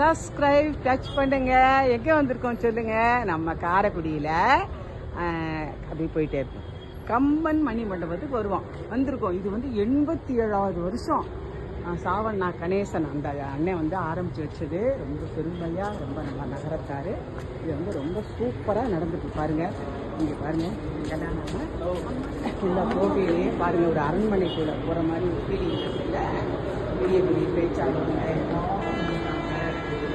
Subscribe touch பண்ணுங்க. எங்கே வந்திருக்கோம் சொல்லுங்க. நம்ம காரைக்குடியில் அப்படி போயிட்டே இருக்கோம். கம்பன் மணி மண்டபத்துக்கு வருவோம். வந்திருக்கோம். இது வந்து எண்பத்தி ஏழாவது வருஷம் சாவண்ணா கணேசன் அந்த அண்ணன் வந்து ஆரம்பித்து வச்சது. ரொம்ப பெருமையாக ரொம்ப நல்லா நகரத்தார். இது வந்து ரொம்ப சூப்பராக நடந்துட்டு பாருங்கள் இங்கே பாருங்கள் இங்கெல்லாம் நம்ம இந்த கோவிலே பாருங்கள் ஒரு அரண்மனைக்குள்ளே போகிற மாதிரி ஒரு ஃபீலிங் இருக்குல்ல பெரிய பெரிய பேச்சாளர்கள்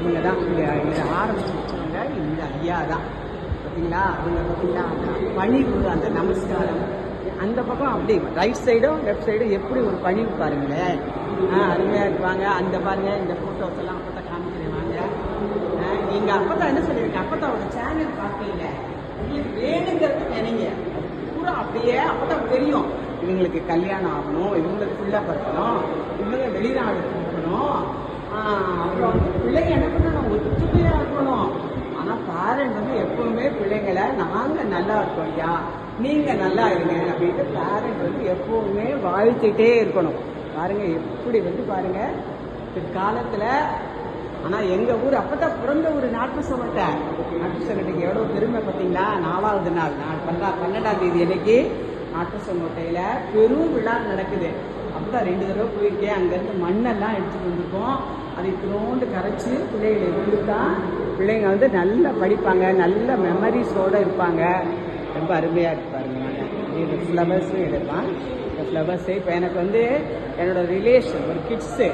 இவங்க தான் இங்கே இதை ஆரம்பிச்சு வச்சவங்க இந்த ஐயா தான். பார்த்தீங்களா அவங்க பார்த்தீங்களா அந்த பணிவு அந்த நமஸ்காரம் அந்த பக்கம் அப்படி ரைட் சைடும் லெஃப்ட் சைடும் எப்படி ஒரு பணிவு பாருங்களேன். ஆ அருமையாக இருப்பாங்க. அந்த பாருங்க இந்த ஃபோட்டோஸ் எல்லாம் அப்போ தான் காமிக்கிறேன் வாங்க. நீங்கள் நீங்க என்ன என்ன சொல்லிருக்கீங்க ஒரு சேனல் பார்க்கல. உங்களுக்கு வேணுங்கிறது நினைங்க. பூரா அப்படியே அப்பதான் தெரியும். இவங்களுக்கு கல்யாணம் ஆகணும் இவங்களுக்கு ஃபுல்லாக பார்க்கணும் இவங்க வெளிநாடு போகணும். அப்புறம் வந்து பிள்ளைங்க என்ன பண்ணணும்? ஒத்துமையா இருக்கணும். ஆனா பேரண்ட் வந்து எப்பவுமே பிள்ளைங்களை நாங்க நல்லா இருக்கோம் ஐயா. நீங்க நல்லா இருங்க. அப்படின்ட்டு பேரண்ட் வந்து எப்பவுமே வாழ்த்திட்டே இருக்கணும். பாருங்க எப்படி வந்து பாருங்க. பிற்காலத்துல ஆனா எங்க ஊர் அப்பதான் பிறந்த ஒரு நாட்டு சமட்டை நாட்டு சமட்டைக்கு எவ்வளவு பெருமை பார்த்தீங்களா? நாலாவது நாள் நான் பன்னெண்டா பன்னெண்டாம் தேதி அன்னைக்கு நாட்டு சமட்டையில பெரும் விழா நடக்குது. அப்படிதான் ரெண்டு தடவை போயிருக்கேன். அங்கேருந்து மண்ணெல்லாம் எடுத்துகிட்டு வந்திருக்கோம். அதை இத்தினோண்டு கரைச்சி பிள்ளைகளை கொடுத்தா பிள்ளைங்க வந்து நல்லா படிப்பாங்க. நல்ல மெமரிஸோட இருப்பாங்க. ரொம்ப அருமையாக இருப்பாருங்க இது ஃப்ளவர்ஸும் எடுப்பான் இந்த ஃப்ளவர்ஸு இப்போ எனக்கு வந்து என்னோடய ரிலேஷன் ஒரு கிட்ஸு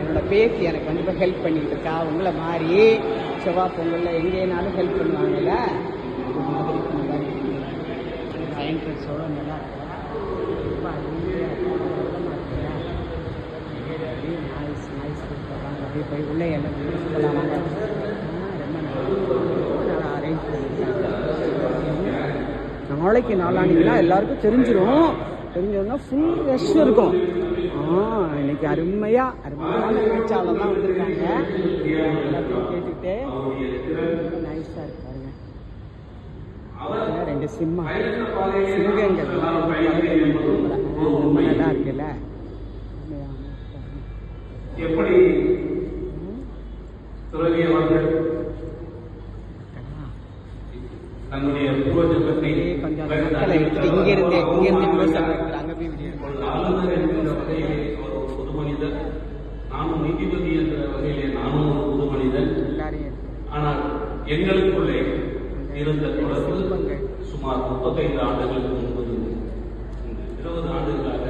என்னோடய பேத்தி எனக்கு வந்து இப்போ ஹெல்ப் பண்ணிட்டு இருக்கா. உங்களை மாதிரி செவ்வாய் பொங்கலில் எங்கேனாலும் ஹெல்ப் பண்ணுவாங்கல்ல? அது மாதிரி என்ட்ரன்ஸோட நல்லா இருக்கா ரொம்ப அருமையா இருக்கு. நல்லமா இருக்குல்ல? அப்படியே கொடுத்துருக்காங்க. அப்படியே போய் உள்ளே எல்லாம் போகலாம் வாங்க. ரொம்ப நல்லா நாளைக்கு நாளானிக்குனா எல்லாருக்கும் தெரிஞ்சிடும் தெரிஞ்சோன்னா ஃபுல் ரஷ் இருக்கும் ஆ இன்னைக்கு அருமையா அருமையான பேச்சாளர்லாம் வந்திருக்காங்க எல்லாத்தையும் கேட்டுக்கிட்டே ரொம்ப நைஸாக இருக்கு ரெண்டு சிம்மா சிங்கங்கள் நல்லா இருக்குல்ல அருமையா, பாருங்க. எப்படி துறவியவர்கள் தன்னுடைய பூர்வஜன்மத்தை அப்படியே கொஞ்சம் அந்த மக்களை எடுத்துட்டு இங்க இருந்து இங்க இருந்து க்ளோஸ் அங்க போய் video எடுக்கணும். ஆளுநர் என்கிற வகையிலே அவர் ஒரு பொது மனிதர் நானும் நீதிபதி என்ற வகையிலே நானும் ஒரு பொது மனிதன். ஆனால் எங்களுக்குள்ளே இருந்த தொடர்பு. சுமார் முப்பத்தைந்து ஆண்டுகளுக்கு முன்பு இருபது ஆண்டுகளாக